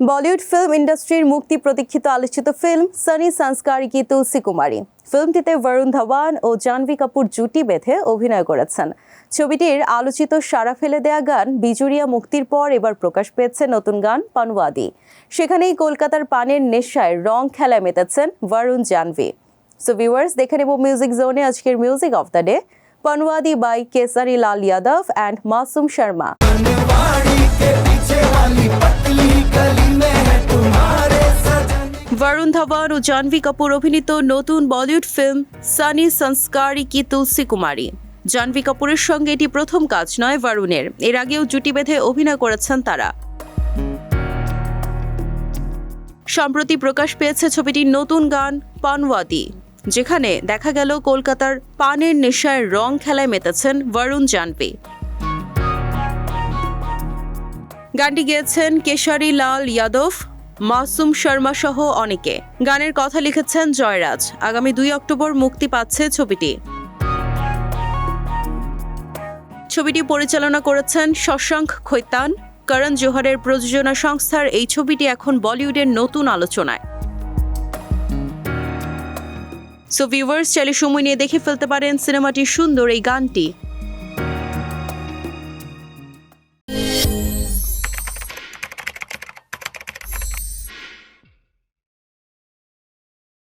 Bollywood film ইন্ডাস্ট্রির মুক্তি প্রতীক্ষিত আলোচিত ফিল্ম সানি সংস্কার কি তুলসী কুমারী ফিল্মটিতে বরুণ ধাওয়ান ও জাহ্নবী কাপুর জুটি বেঁধে অভিনয় করেছেন। ছবিটির আলোচিত সারা ফেলে দেয়া গান বিজুরিয়া মুক্তির পর এবার প্রকাশ পেয়েছে নতুন গান পানওয়াদি সেখানেই কলকাতার পানের নেশায় রং খেলায় মেতেছেন বরুণ জাহ্নবী। সো ভিউয়ার্স দেখে নেব মিউজিক জোনে আজকের music of the day Panwadi by Khesari Lal Yadav and Masoom Sharma Varun Dhawan ও জাহ্নবী কাপুর অভিনীত নতুন বলিউড ফিল্ম সানি সংস্কারি কি তুলসী কুমারী। জাহ্নবী কাপুরের সঙ্গে এটি প্রথম কাজ নয় বরুণের। এর আগেও জুটি বেঁধে অভিনয় করেছেন তারা। সম্প্রতি প্রকাশ পেয়েছে ছবিটির নতুন গান পানওয়াদি, যেখানে দেখা গেল কলকাতার পানের নেশায় রং খেলায় মেতেছেন বরুণ জাহ্নবী। গানটি গেয়েছেন কেশারি লাল যাদব মাসুম শর্মা সহ অনেকে। গানের কথা লিখেছেন জয়রাজ। আগামী দুই অক্টোবর মুক্তি পাচ্ছে ছবিটি। ছবিটি পরিচালনা করেছেন শশাঙ্ক খৈতান। করণ জোহরের প্রযোজনা সংস্থার এই ছবিটি এখন বলিউডের নতুন আলোচনায়। সো ভিউয়ার্স চাইলে সময় নিয়ে দেখে ফেলতে পারেন সিনেমাটির সুন্দর এই গানটি।